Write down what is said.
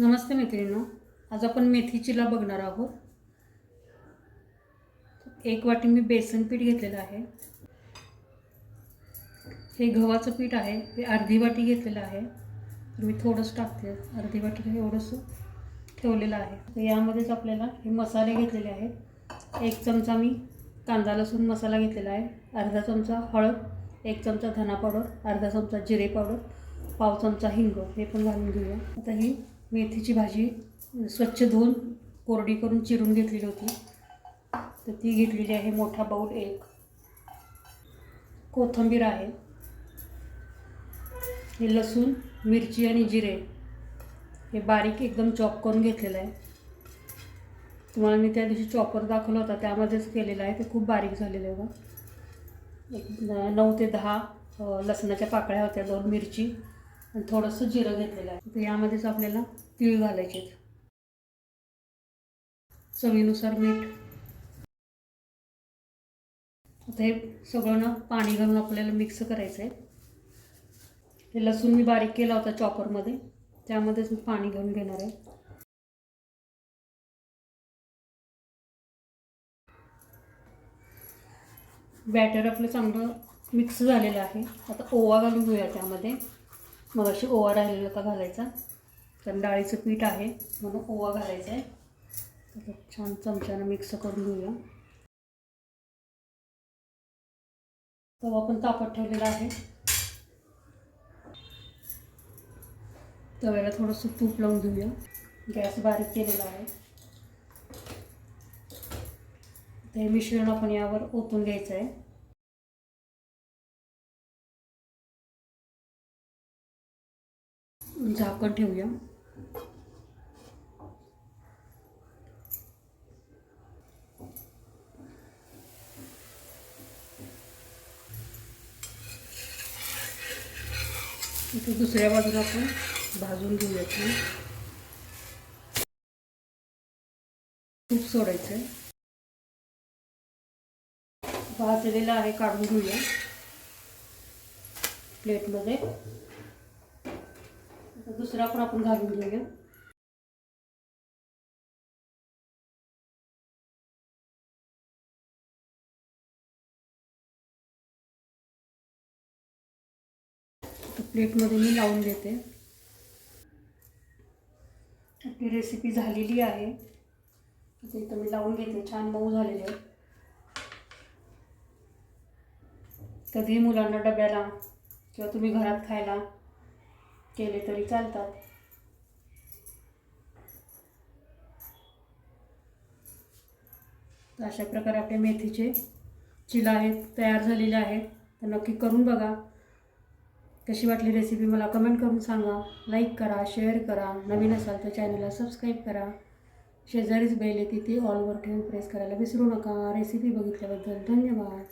नमस्ते मैत्रिणींनो आज आपण मेथी चिला बघणार आहोत. एक वाटी मी बेसन पीठ घेतलेलं आहे. हे गव्हाचं पीठ आहे हे अर्धी वाटी घेतलेलं आहे. तर मी थोडंसं टाकते अर्धी वाटी एवढंसं ठेवलेलं आहे. तर यामध्येच आपल्याला हे मसाले घेतलेले आहेत. एक चमचा मी कांदा लसूण मसाला घेतलेला आहे. अर्धा चमचा हळद एक चमचा धना पावडर अर्धा चमचा जिरे पावडर पाव चमचा हिंग हे पण घालून घेऊया. आता ही मेथीची भाजी स्वच्छ धुवून कोरडी करून चिरून घेतलेली होती. तर ती घेतलेली आहे मोठा बाऊल एक. कोथिंबीर आहे. हे लसूण मिरची आणि जिरे हे बारीक एकदम चॉप करून घेतलेलं आहे. तुम्हाला मी त्या दिवशी चॉपर दाखवला होता त्यामध्येच केलेलं आहे. ते खूप बारीक झालेलं आहे एक नऊ ते दहा लसणाच्या पाकळ्या होत्या दोन मिरची. आणि थोडंसं जिरं घेतलेलं आहे. तर यामध्येच आपल्याला तीळ घालायचे आहेत. चवीनुसार मीठ. आता हे सगळं ना पाणी घालून आपल्याला मिक्स करायचं आहे. हे लसूण मी बारीक केला होता चॉपरमध्ये. त्यामध्येच मी पाणी घेऊन घेणार आहे. बॅटर आपलं चांगलं मिक्स झालेलं आहे. आता ओवा घालून घेऊया त्यामध्ये. मग अशी ओवा राहिलेला होता घालायचा. कारण डाळीचं पीठ आहे म्हणून ओवा घालायचा आहे. तर छान चमच्यानं मिक्स करून घेऊया. तवा पण तापत ठेवलेला आहे. तव्याला थोडंसं तूप लावून घेऊया. गॅस बारीक केलेला आहे. ते मिश्रण आपण यावर ओतून घ्यायचं आहे. झाकण ठेवूया. इथे दुसऱ्या बाजूला आपण भाजून घेऊया छान तूप सोडायचं आहे भाजलेलं आहे काढून घेऊया. प्लेटमध्ये. दुसरा पण आपण घालून घेऊया प्लेटमध्ये मी लावून देते. आपली रेसिपी झालेली आहे. आता इथं मी लावून घेते. छान मऊ झालेले आहे कधीही मुलांना डब्याला किंवा तुम्ही घरात खायला केले तरी चालतात. अशा प्रकारे आपले मेथीचे चिला आहेत तयार झालेले आहेत. तर नक्की करून बघा. कशी वाटली रेसिपी मला कमेंट करून सांगा. लाईक करा शेअर करा. नवीन असाल तर चॅनलला सबस्क्राईब करा. शेजारीच बेल येते ती ऑलवर ठेवून प्रेस करायला विसरू नका. रेसिपी बघितल्याबद्दल धन्यवाद.